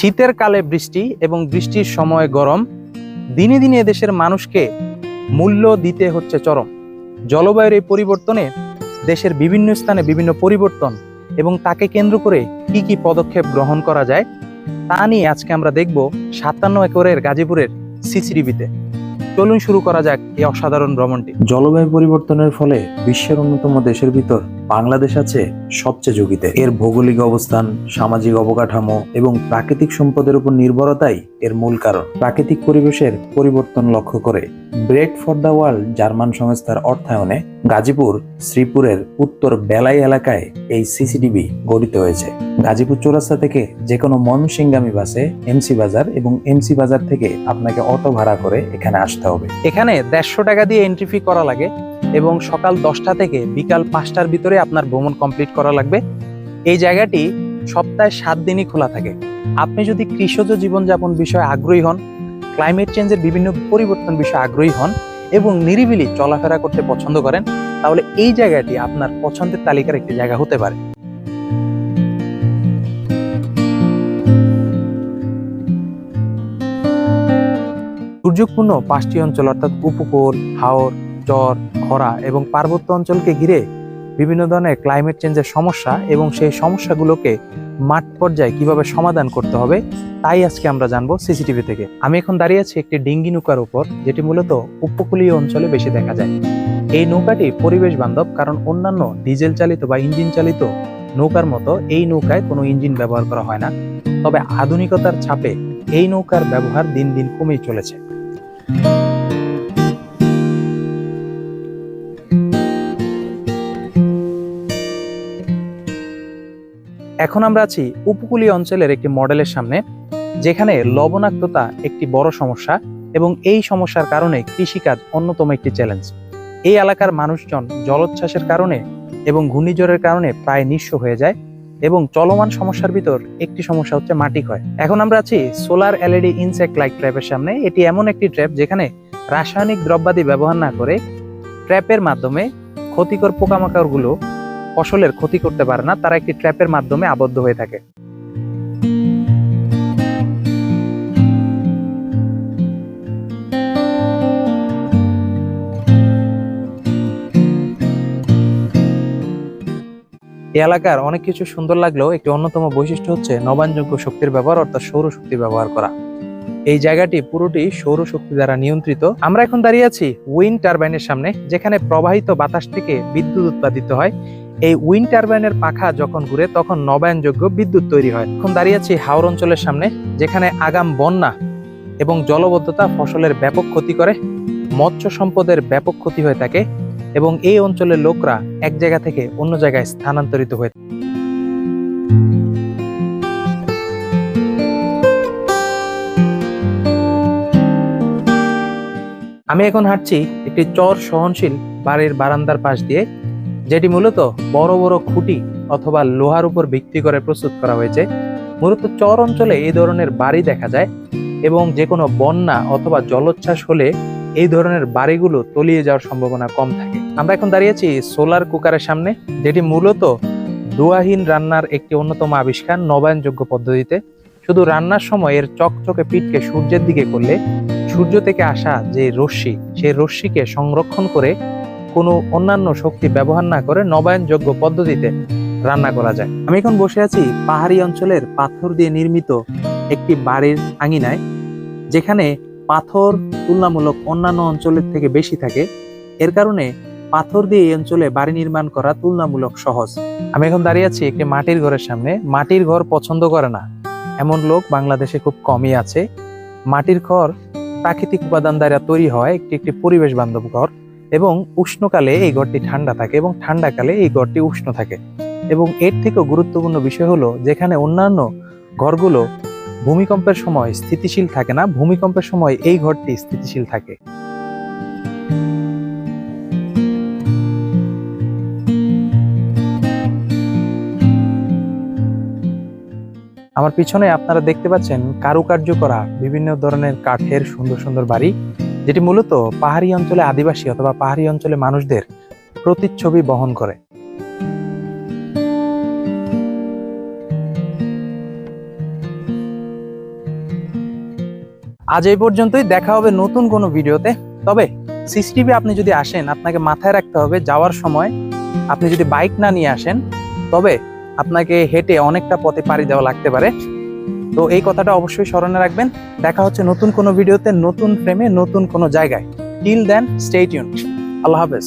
শীতের কালে বৃষ্টি এবং বৃষ্টির সময় গরম, দিনে দিনে দেশের মানুষকে মূল্য দিতে হচ্ছে চরম। জলবায়ুর এই পরিবর্তনে দেশের বিভিন্ন স্থানে বিভিন্ন পরিবর্তন এবং তাকে কেন্দ্র করে কি কি পদক্ষেপ গ্রহণ করা যায়, তা নিয়ে আজকে আমরা দেখব সাতান্ন একরের গাজীপুরের সিসিটিভিতে। চলুন শুরু করা যাক এই অসাধারণ ভ্রমণটি। জলবায়ু পরিবর্তনের ফলে বিশ্বের অন্যতম দেশের ভিতর বাংলাদেশ আছে সবচেয়ে ঝুঁকিতে। এর ভৌগোলিক অবস্থান, সামাজিক অবকাঠামো এবং প্রাকৃতিক সম্পদের উপর নির্ভরতাই এর মূল কারণ। প্রাকৃতিক পরিবেশের পরিবর্তন লক্ষ্য করে Bread for the World German সংস্থার অর্থায়নে গাজীপুর, শ্রীপুরের উত্তর বেলাই এলাকায় এই সিসিটিভি গঠিত হয়েছে। গাজীপুর চৌরাস্তা থেকে যে কোনো ময়মনসিংগামী বাসে এমসি বাজার এবং এমসি বাজার থেকে আপনাকে অটো ভাড়া করে এখানে আসতে হবে। এখানে দেড়শো টাকা দিয়ে এন্ট্রি ফি করা লাগে। এবং সকাল দশটা থেকে বিকাল পাঁচটার ভিতরে আপনার ভ্রমণ কমপ্লিট করা লাগবে। এই জায়গাটি সপ্তাহে সাত দিনই খোলা থাকে। আপনি যদি কৃষজ জীবনযাপন বিষয়ে আগ্রহী হন ক্লাইমেট চেঞ্জের বিভিন্ন পরিবর্তন বিষয়ে আগ্রহী হন এবং নিরিবিলি চলাফেরা করতে পছন্দ করেন, তাহলে এই জায়গাটি আপনার পছন্দের তালিকার একটি জায়গা হতে পারে। দুর্যোগপূর্ণ পাঁচটি অঞ্চল অর্থাৎ উপকূল, হাওর চর খরা এবং পার্বত্য অঞ্চলকে ঘিরে বিভিন্ন ধরনের ক্লাইমেট চেঞ্জের সমস্যা এবং সেই সমস্যাগুলোকে মাঠ পর্যায়ে কীভাবে সমাধান করতে হবে, তাই আজকে আমরা জানব সিসিটিভি থেকে। আমি এখন দাঁড়িয়ে আছি একটি ডিঙ্গি নৌকার উপর, যেটি মূলত উপকূলীয় অঞ্চলে বেশি দেখা যায়। এই নৌকাটি পরিবেশ বান্ধব, কারণ অন্যান্য ডিজেল চালিত বা ইঞ্জিন চালিত নৌকার মতো এই নৌকায় কোনো ইঞ্জিন ব্যবহার করা হয় না। তবে আধুনিকতার ছাপে এই নৌকার ব্যবহার দিন দিন কমেই চলেছে। এখন আমরা আছি উপকূলীয় অঞ্চলের একটি মডেলের সামনে, যেখানে লবণাক্ততা একটি বড় সমস্যা এবং এই সমস্যার কারণে কৃষিকাজ অন্যতম একটি চ্যালেঞ্জ এই এলাকার মানুষজন জলোচ্ছ্বাসের কারণে এবং ঘূর্ণিঝড়ের কারণে প্রায় নিঃস্ব হয়ে যায় এবং চলমান সমস্যার ভিতর একটি সমস্যা হচ্ছে মাটি ক্ষয়। এখন আমরা আছি সোলার এলইডি ইনসেক্ট লাইট ট্র্যাপের সামনে। এটি এমন একটি ট্র্যাপ যেখানে রাসায়নিক দ্রব্যাদি ব্যবহার না করে ট্র্যাপের মাধ্যমে ক্ষতিকর পোকামাকড়গুলো ফসলের ক্ষতি করতে পারে না, তারা একটি ট্র্যাপের মাধ্যমে আবদ্ধ হয়ে থাকে। এলাকার অনেক কিছু সুন্দর লাগলেও একটি অন্যতম বৈশিষ্ট্য হচ্ছে নবায়নযোগ্য শক্তির ব্যবহার, অর্থাৎ সৌরশক্তি ব্যবহার করা। এই জায়গাটি পুরোটি সৌরশক্তি দ্বারা নিয়ন্ত্রিত। আমরা এখন দাঁড়িয়ে আছি উইন্ড টারবাইনের সামনে, যেখানে প্রবাহিত বাতাস থেকে বিদ্যুৎ উৎপাদিত হয়। এই উইন্ড টারবাইনের পাখা যখন ঘুরে, তখন নবায়নযোগ্য বিদ্যুৎ তৈরি হয়। এখন দাঁড়িয়ে আছি হাওর অঞ্চলের সামনে, যেখানে আগাম বন্যা এবং জলবদ্ধতা ফসলের ব্যাপক ক্ষতি করে, মৎস্য সম্পদের ব্যাপক ক্ষতি হয়ে থাকে এবং এই অঞ্চলের লোকরা এক জায়গা থেকে অন্য জায়গায় স্থানান্তরিত হয়ে আমি এখন হাঁটছি একটি চর সহনশীল বাড়ির বারান্দার পাশ দিয়ে। যেটি মূলত বড় বড় খুঁটি অথবা লোহার উপর ভিত্তি করে প্রস্তুত করা হয়েছে। মূলত চর অঞ্চলে এই ধরনের বাড়ি দেখা যায় এবং যে কোনো বন্যা অথবা জলোচ্ছ্বাস হলে এই ধরনের বাড়িগুলো তলিয়ে যাওয়ার সম্ভাবনা কম থাকে। আমরা এখন দাঁড়িয়েছি সোলার কুকারের সামনে, যেটি মূলত দোয়াহীন রান্নার একটি অন্যতম আবিষ্কার নবায়নযোগ্য পদ্ধতিতে। শুধু রান্নার সময় এর চকচকে পিঠকে সূর্যের দিকে করলে সূর্য থেকে আসা যে রশ্মি, সেই রশ্মিকে সংরক্ষণ করে কোনো অন্যান্য শক্তি ব্যবহার না করে নবায়নযোগ্য পদ্ধতিতে রান্না করা যায়। আমি এখন বসে আছি পাহাড়ি অঞ্চলের পাথর দিয়ে নির্মিত একটি বাড়ির আঙিনায়, যেখানে পাথর তুলনামূলক অন্যান্য অঞ্চলের থেকে বেশি থাকে। এর কারণে পাথর দিয়ে এই অঞ্চলে বাড়ি নির্মাণ করা তুলনামূলক সহজ। আমি এখন দাঁড়িয়ে আছি একটি মাটির ঘরের সামনে। মাটির ঘর পছন্দ করে না। এমন লোক বাংলাদেশে খুব কমই আছে। মাটির ঘর প্রাকৃতিক উপাদান দ্বারা তৈরি হয়। একটি একটি পরিবেশ বান্ধব ঘর। এবং উষ্ণকালে এই ঘরটি ঠান্ডা থাকে এবং ঠান্ডাকালে এই ঘরটি উষ্ণ থাকে। এবং এর থেকেও গুরুত্বপূর্ণ বিষয় হলো, যেখানে অন্যান্য ঘরগুলো ভূমিকম্পের সময় স্থিতিশীল থাকে না, ভূমিকম্পের সময় এই ঘরটি স্থিতিশীল থাকে। আমার পিছনে আপনারা দেখতে পাচ্ছেন কারুকার্য করা বিভিন্ন ধরনের কাঠের সুন্দর সুন্দর বাড়ি। যেটি মূলত পাহাড়ি অঞ্চলে আদিবাসী অথবা পাহাড়ি অঞ্চলে মানুষদের প্রতিচ্ছবি বহন করে। আজ এই পর্যন্তই, দেখা হবে নতুন কোনো ভিডিওতে। তবে সিসিটিভি আপনি যদি আসেন, আপনাকে মাথায় রাখতে হবে, যাওয়ার সময় আপনি যদি বাইক না নিয়ে আসেন, তবে আপনাকে হেঁটে অনেকটা পথে পাড়ি দেওয়া লাগতে পারে। তো এই কথাটা অবশ্যই স্মরণে রাখবেন। দেখা হচ্ছে নতুন কোনো ভিডিওতে, নতুন ফ্রেমে নতুন কোনো জায়গায়। টিল দেন স্টেট ইউন আল্লাহ হাফেজ।